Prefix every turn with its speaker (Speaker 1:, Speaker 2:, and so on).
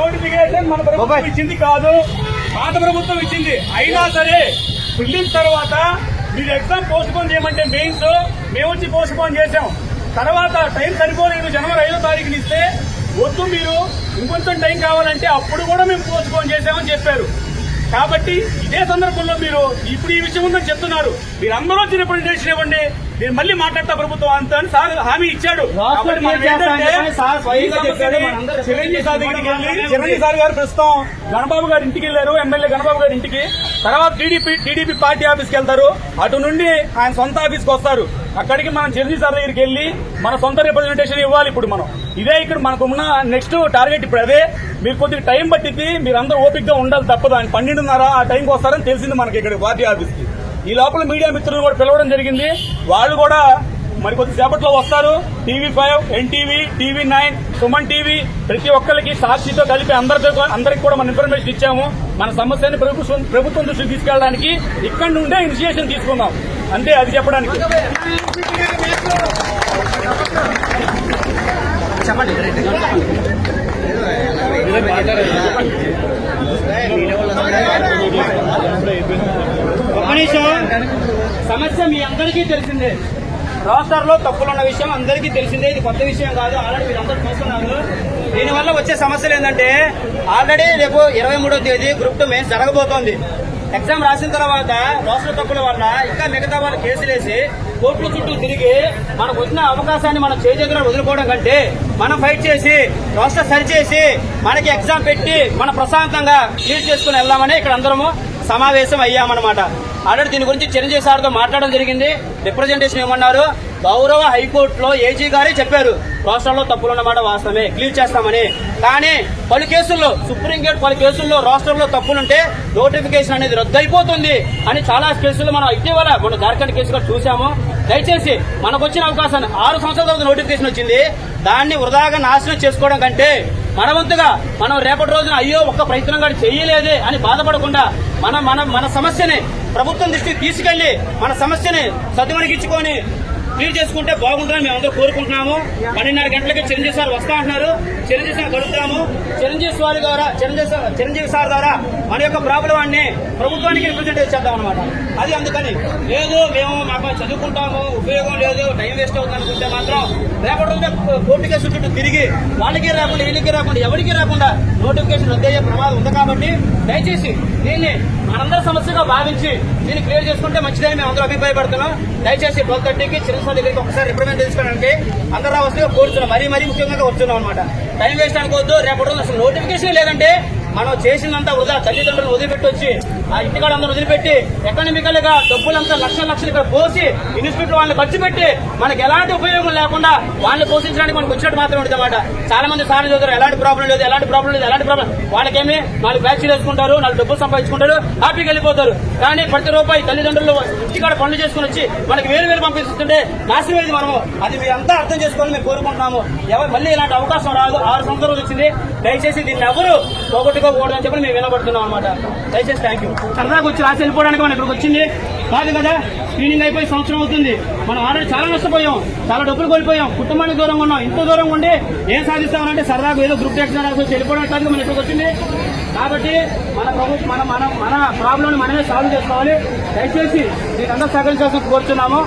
Speaker 1: Notification మన ప్రభుత్వం ఇచ్చింది కాదు. పాత ప్రభుత్వం ఇచ్చింది. అయినా సరే ప్రిలిమ్స్ తర్వాత మీరు ఎగ్జామ్ పోస్ట్ పోన్ చేయమంటే మెయిన్స్ మేము వచ్చి పోస్ట్ పోన్ చేసాం తర్వాత టైం సరిపోలేదు జనవరి ఐదో తారీఖుని ఇస్తే వద్దు మీరు. ఇంకొంచెం టైం కావాలంటే అప్పుడు కూడా మేము పోస్ట్ పోన్ చేసామని చెప్పారు. కాబట్టి ఇదే సందర్భంలో మీరు ఇప్పుడు ఈ విషయం ఉందని చెప్తున్నారు. మీరు అందరూ వచ్చి రిప్రజెంటేషన్ ఇవ్వండి. మీరు మళ్ళీ మాట్లాడతా ప్రభుత్వం అంత అని సార్ హామీ ఇచ్చాడు. చిరంజీవి సార్ దగ్గరికి వెళ్ళి చిరంజీవి సార్ గారు ప్రస్తుతం గణబాబు గారి ఇంటికి వెళ్ళారు ఎమ్మెల్యే గణబాబు గారి ఇంటికి. తర్వాత టీడీపీ టీడీపీ పార్టీ ఆఫీస్కి వెళ్తారు. అటు నుండి ఆయన సొంత ఆఫీస్కి వస్తారు. అక్కడికి మనం చిరంజీవి సార్ దగ్గరికి వెళ్ళి మన సొంత రిప్రజెంటేషన్ ఇవ్వాలి ఇప్పుడు మనం. ఇదే ఇక్కడ మనకు ఉన్న నెక్స్ట్ టార్గెట్ ఇప్పుడు అదే. మీరు కొద్దిగా టైం పట్టింది మీరు అందరూ ఓపిక్గా ఉండాలి తప్పదు. ఆయన పన్నెండున్నర ఆ టైంకి వస్తారని తెలిసింది మనకి ఇక్కడ పార్టీ ఆఫీస్కి. ఈ లోపల మీడియా మిత్రులను కూడా పిలవడం జరిగింది. వాళ్ళు కూడా మరి కొద్దిసేపట్లో వస్తారు. TV five NTV TV nine Suman TV ప్రతి ఒక్కరికి సాక్షితో కలిపి అందరితో అందరికి కూడా మన ఇన్ఫర్మేషన్ ఇచ్చాము. మన సమస్యని ప్రభుత్వం ప్రభుత్వం దృష్టికి తీసుకెళ్ళడానికి ఇక్కడ నుండే ఇనిషియేషన్ తీసుకుందాం. అంతే అది చెప్పడానికి.
Speaker 2: ఒక్క నిమిషం సమస్య మీ అందరికీ తెలిసిందే. రోస్టర్లో తప్పులున్న విషయం అందరికీ తెలిసిందే. ఇది కొత్త విషయం కాదు. ఆల్రెడీ మీరు అందరూ చూస్తున్నారు. దీనివల్ల వచ్చే సమస్యలు ఏంటంటే ఆల్రెడీ రేపు ఇరవై మూడో తేదీ గ్రూప్ టూ మెయిన్స్ జరగబోతోంది. ఎగ్జామ్ రాసిన తర్వాత రోస్టర్ తప్పుల వల్ల ఇంకా మిగతా వాళ్ళు కేసులేసి కోర్టుల చుట్టూ తిరిగి మనకు వచ్చిన అవకాశాన్ని మనం చేజెదురు వదులుకోవడం కంటే మనం ఫైట్ చేసి రోస్టర్ సరిచేసి మనకి ఎగ్జామ్ పెట్టి మన ప్రశాంతంగా క్లియర్ చేసుకుని వెళ్దామని ఇక్కడ అందరము సమావేశం అయ్యామన్నమాట. ఆల్రెడీ దీని గురించి చిరంజీవి సార్తో మాట్లాడడం జరిగింది. రిప్రజెంటేషన్ ఏమన్నారు? గౌరవ హైకోర్టులో ఏజీ గారే చెప్పారు. రాష్ట్రంలో తప్పులు ఉన్నమాట వాస్తవమే. క్లియర్ చేస్తామని. కానీ పలు కేసుల్లో సుప్రీంకోర్టు పలు కేసుల్లో రాష్ట్రంలో తప్పులుంటే నోటిఫికేషన్ అనేది రద్దయిపోతుంది అని చాలా కేసులు మనం ఇటీవల మన జార్ఖండ్ కేసు కూడా చూసాము దయచేసి మనకు వచ్చిన అవకాశాన్ని ఆరు సంవత్సరాల తర్వాత నోటిఫికేషన్ వచ్చింది. దాన్ని వృధాగా నాశనం చేసుకోవడం కంటే మనవంతుగా మనం రేపటి రోజున అయ్యో ఒక్క ప్రయత్నం కూడా చేయలేదే అని బాధపడకుండా మన మన మన సమస్యని ప్రభుత్వం దృష్టికి తీసుకెళ్ళి మన సమస్యని సద్దుమణిగించుకొని క్లియర్ చేసుకుంటే బాగుంటుందని మేము అందరూ కోరుకుంటున్నాము. పన్నెండున్నర గంటలకి చిరంజీవి సార్ వస్తా అంటున్నారు. చిరంజీవి సార్ గడుపుతాము చిరంజీవి సార్ ద్వారా చిరంజీవి చిరంజీవి సార్ ద్వారా మన యొక్క ప్రాబ్లం అన్ని ప్రభుత్వానికి రిప్రజెంట్ చేద్దాం అనమాట అది అందుకని. లేదు మేము మాకు చదువుకుంటాము ఉపయోగం లేదు టైం వేస్ట్ అవుతుంది అనుకుంటే మాత్రం రేపటి రోజున కోర్టు కేసు చుట్టూ తిరిగి వాళ్ళకే రాకుండా వీళ్ళకి రాకుండా ఎవరికి రాకుండా నోటిఫికేషన్ రద్దయ్యే ప్రమాదం ఉంది కాబట్టి దయచేసి దీన్ని మనందరి సమస్యగా భావించి దీన్ని క్లియర్ చేసుకుంటే మంచిదని మేము అందరూ అభిప్రాయపడుతున్నాం. దయచేసి ట్వెల్వ్ థర్టీకి చిరంజీవి దగ్గరికి ఒకసారి రిప్రజెంట్ తీసుకోవడానికి అందరూ రావాల్సిందిగా కోరుతున్నాం. మరీ మరీ ముఖ్యంగా వస్తున్నాం అనమాట టైం వేస్ట్ అనుకోవద్దు. రేపటి రోజు అసలు నోటిఫికేషన్ లేదంటే మనం చేసిందంతా వృధా తల్లిదండ్రులు వదిలిపెట్టి వచ్చి ఆ ఇంటికాడ అందరూ వదిలిపెట్టి ఎకనామికల్గా డబ్బులంతా లక్షల లక్షలు ఇక్కడ పోసి ఇన్స్టిట్యూట్ వాళ్ళని ఖర్చు పెట్టి మనకి ఎలాంటి ఉపయోగం లేకుండా వాళ్ళని పోషించడానికి మనకు వచ్చినట్టు మాత్రం ఉంటుంది అనమాట చాలా మంది సార్లు చదువుతారు ఎలాంటి ప్రాబ్లం లేదు ఎలాంటి ప్రాబ్లం లేదు ఎలాంటి ప్రాబ్లం వాళ్ళకేమి? నాలుగు వ్యాక్సిన్ వేసుకుంటారు నాలుగు డబ్బులు సంపాదించుకుంటారు హ్యాపీకి వెళ్ళిపోతారు. కానీ ప్రతి రూపాయి తల్లిదండ్రులు ఇంటికాడ పనులు చేసుకుని వచ్చి మనకి వేరు వేరు పంపిస్తుంటే నాశనం అయింది మనము. అది మీరు అంతా అర్థం చేసుకోవాలని మేము కోరుకుంటున్నాము. ఎవరు మళ్ళీ ఇలాంటి అవకాశం రాదు. ఆరు సంవత్సరాలు వచ్చింది. దయచేసి దీన్ని ఎవరు పోగొట్టుకో అని చెప్పి మేము వినబడుతున్నాం అనమాట దయచేసి థ్యాంక్ యూ సరదాగా వచ్చి రాసి వెళ్ళిపోవడానికి మనం ఇక్కడికి వచ్చింది. కాదు కదా స్క్రీనింగ్ అయిపోయి సంవత్సరం అవుతుంది. మనం ఆల్రెడీ చాలా నష్టపోయాం. చాలా డబ్బులు కోల్పోయాం. కుటుంబానికి దూరంగా ఉన్నాం. ఇంత దూరంగా ఉండి ఏం సాధిస్తామనంటే సరదాగా ఏదో గ్రూప్ టెక్స్ రాసి వచ్చి వెళ్ళిపోవడానికి మనం ఇక్కడికి వచ్చింది. కాబట్టి మన ప్రభుత్వం మన మన మన ప్రాబ్లం మనమే సాల్వ్ చేసుకోవాలి. దయచేసి మీకు అందరూ సహకరించాల్సిన కోరుతున్నాము